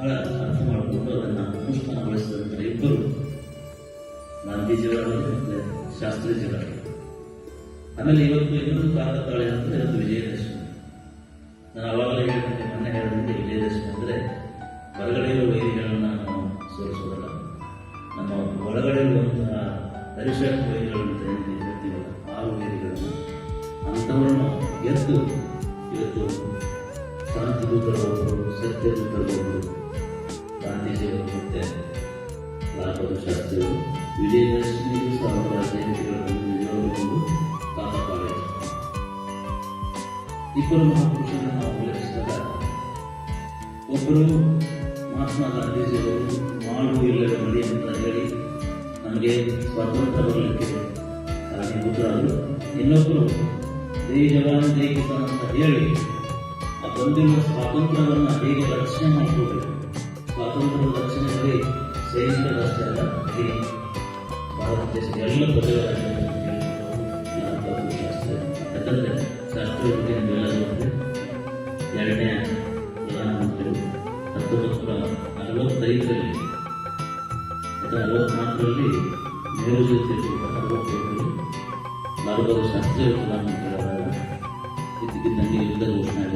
ಬಹಳ ಅರ್ಥ ಮಾಡಿಕೊಂಡು ಅದನ್ನು ಅನುಷ್ಠಾನಗೊಳಿಸಿದಂಥ ಇಬ್ಬರು ಗಾಂಧೀಜಿಯವರಾಗಲಿ ಮತ್ತು ಶಾಸ್ತ್ರೀಜಿಯವರಾಗಲಿ ಆಮೇಲೆ ಇವತ್ತು ಇನ್ನೊಂದು ತಾಳೆ ಅಂದರೆ ಇವತ್ತು ವಿಜಯದಶಮಿ. ನಾನು ಅವಾಗಲೇ ಹೇಳಿದಂತೆ ಮೊನ್ನೆ ಹೇಳಿದಂತೆ ವಿಜಯದಶಮಿ ಅಂದರೆ ಹೊರಗಡೆ ಇರುವ ವೈರಿಗಳನ್ನು ನಾವು ಸೋಲಿಸೋದಲ್ಲ. ನಮ್ಮ ಒಳಗಡೆ ಇರುವಂತಹ ವೈರಿಗಳನ್ನು ಏನು ಹೇಳ್ತೀವಲ್ಲ ಆ ವೈರಿಗಳನ್ನು ಅಂಥವರನ್ನು ಎದ್ದು ಇವತ್ತು ಶಾಂತಿ ದೂತರೊಬ್ಬರು ಸತ್ಯ ದೂತರೊಬ್ಬರು ಗಾಂಧೀಜಿಯವರು ಮತ್ತೆ ಲಾಲ್ ಬಹದ್ದೂರ್ ಶಾಸ್ತ್ರಿಗಳು ವಿಜಯದಶಮಿ ದಿವಸ ಅವರ ಜಯಂತಿಗಳನ್ನು ತಾತ ಕಾಪಾಡಿದ್ದಾರೆ ಇಬ್ಬರು ಮಹಾಪುರುಷರನ್ನು ನಾವು ಉಲ್ಲೇಖಿಸಿದಾಗ, ಒಬ್ಬರು ಮಹಾತ್ಮ ಗಾಂಧೀಜಿಯವರು, ಮಾಡು ಇಲ್ಲವೇ ಮಡಿ ಅಂತ ಹೇಳಿ ನಮಗೆ ಸ್ವಾತಂತ್ರ್ಯ ಬರಲಿಕ್ಕೆ ಕಾರಣೀಭೂತರಾದರು ಇನ್ನೊಬ್ಬರು ಜೈ ಜವಾನ್ ಜೈ ಅಂತ ಹೇಳಿ ಆ ಬಂದಿರುವ ಸ್ವಾತಂತ್ರ್ಯವನ್ನು ಹೇಗೆ ರಕ್ಷಣೆ ಮಾಡಿಕೊಳ್ಬೇಕು ಬರೀ ಸೈನಿಕರಷ್ಟೇ ಅಲ್ಲ ಇಡೀ ಭಾರತ ದೇಶದ ಎಲ್ಲ ಪ್ರಜೆಗಳ ಯಾಕಂದ್ರೆ ಶಾಸ್ತ್ರೀಯ ಎರಡನೇ ಪ್ರಧಾನಮಂತ್ರಿ ಹತ್ತೊಂಬತ್ತು ಅರವತ್ತೈದರಲ್ಲಿ ಅರವತ್ನಾಲ್ಕರಲ್ಲಿ ನೆಹರು ಜೊತೆ ಅರವತ್ತೈದರಲ್ಲಿ ಭಾರತದ ಶಾಸ್ತ್ರೀಯ ಪ್ರಧಾನಮಂತ್ರಿಗಳಾದ ಇದಕ್ಕೆ ನನಗೆ ಯುದ್ಧ ಘೋಷಣೆ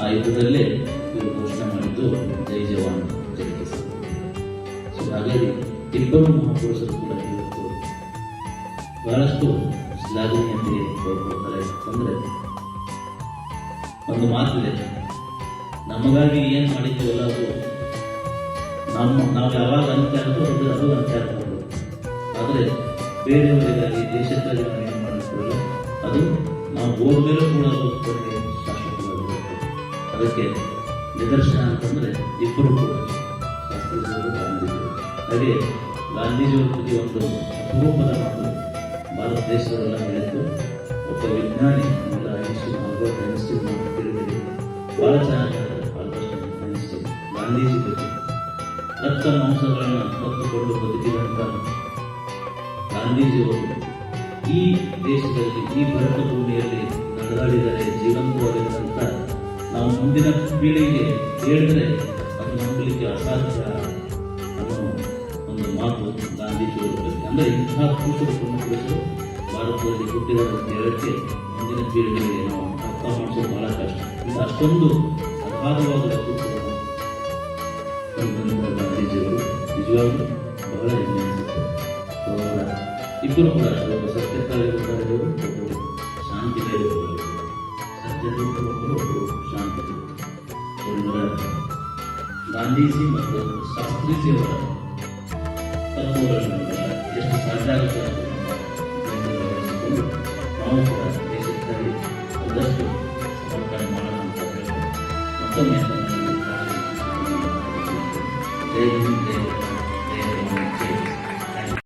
ಆ ಯುದ್ಧದಲ್ಲೇ ಇವರು ಘೋಷಣೆ ಮಾಡಿದ್ದು ಜೈ ಜವಾನ್ ಜೈ ಕಿಸಾನ್. ಸೊ ಹಾಗಾಗಿ ಇಬ್ಬರು ಮಹಾಪುರುಷರು ಕೂಡ ಇವತ್ತು ಬಹಳಷ್ಟು ಶ್ಲಾಘನೀಯತೆಗೆ ಕೊಡ್ತಾರೆ ಅಂದರೆ ಒಂದು ಮಾತಿದೆ ನಮಗಾಗಿ ಏನು ಮಾಡಿದ್ದೇವಲ್ಲ ಅದು, ನಮ್ಮ, ನಾವು ಯಾವಾಗ ಅಂತ ಅದು ಅದು ಅಂತ್ಯ ಆಗ್ಬೋದು ಆದರೆ ಬೇರೆಯವರಿಗಾಗಿ, ದೇಶಕ್ಕಾಗಿ ನಾವು ಏನು ಮಾಡಿರ್ತೀವಲ್ಲ ಅದು ನಾವು ಹೋದ್ಮೇಲೂ ಕೂಡ ಅದು ಶಾಶ್ವತವಾಗಿರುತ್ತೆ ಅದಕ್ಕೆ ನಿದರ್ಶನ ಅಂತಂದ್ರೆ ಇಬ್ಬರು ಕೂಡ ಶಾಸ್ತ್ರಜ್ಞರು ಗಾಂಧೀಜಿ ಹಾಗೆ ಗಾಂಧೀಜಿಯವರ ಬಗ್ಗೆ ಒಂದು ಅಪರೂಪದ ಮಾತು ಭಾರತ ದೇಶದವರೆಲ್ಲ ಹೇಳಿದ್ದು ಒಬ್ಬ ವಿಜ್ಞಾನಿ ಎಲ್ಲ ಐನ್ಸ್ಟೀನ್ ಆಲ್ಬರ್ಟ್ ಐನ್ಸ್ಟೀನ್ ನಾವು ತಿಳಿದಿರಿ ಬಹಳ ಚೆನ್ನಾಗಿ ಆಲ್ಬರ್ಟ್ ಐನ್ಸ್ಟೀನ್ ಗಾಂಧೀಜಿ ಬಗ್ಗೆ ರಕ್ತ ಮಾಂಸಗಳನ್ನು ಹೊತ್ತುಕೊಂಡು ಬದುಕಿದಂಥ ಗಾಂಧೀಜಿಯವರು ಈ ದೇಶದಲ್ಲಿ ಈ ಭರತ ಭೂಮಿಯಲ್ಲಿ ನಡೆದಾಡಿದರೆ ಜೀವಂತವಾಗಿದ್ದಂಥ ನಾವು ಮುಂದಿನ ಪೀಳಿಗೆ ಹೇಳಿದ್ರೆ ಅದು ನಂಬಲಿಕ್ಕೆ ಅಸಾಧ್ಯ ಅನ್ನೋ ಒಂದು ಮಾತು ಗಾಂಧೀಜಿಯವರು ಬಗ್ಗೆ ಅಂದರೆ ಇಂತಹ ಪುರುಷರು ಪ್ರಮುಖರು ಭಾರತದಲ್ಲಿ ಹುಟ್ಟಿದ ಹೇಳಕ್ಕೆ ಮುಂದಿನ ಪೀಳಿಗೆಗೆ ನಾವು ಅರ್ಥ ಮಾಡಿಸೋದು ಬಹಳ ಕಷ್ಟ. ಇದು ಅಷ್ಟೊಂದು ಅಗಾಧವಾದ ಗಾಂಧೀಜಿಯವರು. ನಿಜವಾಗ್ಲೂ ಬಹಳ ಹೆಮ್ಮೆ ಅನಿಸುತ್ತೆ ಇಬ್ಬರು ಕೂಡ ಒಬ್ಬ ಸತ್ಯಕ್ಕಾಗಿರುತ್ತಾರೆ ಒಬ್ಬರು ಶಾಂತಿಗಾಗಿರುತ್ತಾರೆ ಸತ್ಯದೂತ ಗಾಂಧೀಜಿ ಮತ್ತು ಶಾಸ್ತ್ರೀಜಿಯವರ ತತ್ವಗಳನ್ನು ನಾವೆಲ್ಲ ಎಷ್ಟು ಸಾಧ್ಯ ಆಗುತ್ತೆ ಅನ್ನೋದನ್ನು ಗಮನಿಸಿಕೊಂಡು ನಾವು ಕೂಡ ದೇಶಕ್ಕಾಗಿ ಒಂದಷ್ಟು ಸಮರ್ಪಣೆ ಮಾಡೋಣ ಅಂತ ಹೇಳ್ತಾರೆ ಮತ್ತೊಮ್ಮೆ ಜೈ ಹಿಂದ್ ಜೈ